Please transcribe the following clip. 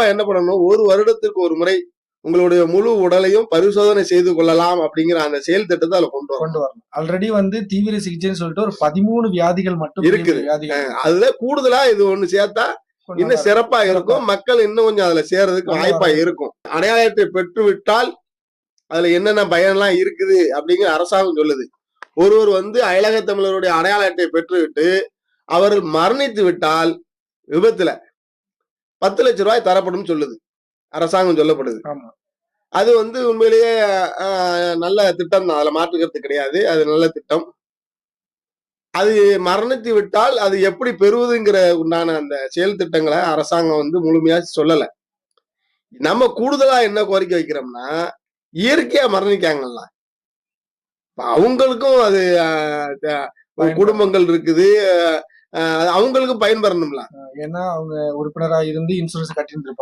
சிறப்பா என்ன பண்ணணும்? ஒரு வருடத்திற்கு ஒரு முறை உங்களுடைய முழு உடலையும் பரிசோதனை செய்து கொள்ளலாம் அப்படிங்கிற அந்த செயல் திட்டத்தை அதுல கொண்டு வரணும். கொண்டு வரணும். ஆல்ரெடி வந்து தீவிர சிகிச்சைன்னு சொல்லிட்டு ஒரு பதிமூணு வியாதிகள் மட்டும் இருக்குது. அதுல கூடுதலா இது ஒண்ணு சேர்த்தா இன்னும் சிறப்பா இருக்கும். மக்கள் இன்னும் கொஞ்சம் அதுல சேர்றதுக்கு வாய்ப்பா. இருக்கும். அடையாள அட்டை பெற்று விட்டால் அதுல என்னென்ன பயன்லாம் இருக்குது அப்படிங்கிற அரசாங்கம் சொல்லுது. ஒருவர் வந்து அயலக தமிழருடைய அடையாள அட்டை பெற்றுவிட்டு அவர்கள் மரணித்து விட்டால் விபத்துல பத்து லட்சம் ரூபாய் தரப்படும் சொல்லுது. அரசாங்கம் சொல்லப்படுது. அது வந்து உண்மையிலேயே நல்ல திட்டம் தான். அதுல மாற்றுக்கிறது கிடையாது. அது நல்ல திட்டம். அது மரணித்து விட்டால் அது எப்படி பெறுவதுங்கிற உண்டான அந்த செயல் திட்டங்களை அரசாங்கம் வந்து முழுமையா சொல்லல. நம்ம கூடுதலா என்ன கோரிக்கை வைக்கிறோம்னா இயற்கையா மரணிக்காங்கல்ல. அவங்களுக்கும் அது. குடும்பங்கள் இருக்குது. அவங்களுக்கும் பயன்பெறணும்ல ஏன்னா அவங்க உறுப்பினராக இருந்து இன்சூரன்ஸ் கட்டியிருந்திருப்பாங்க.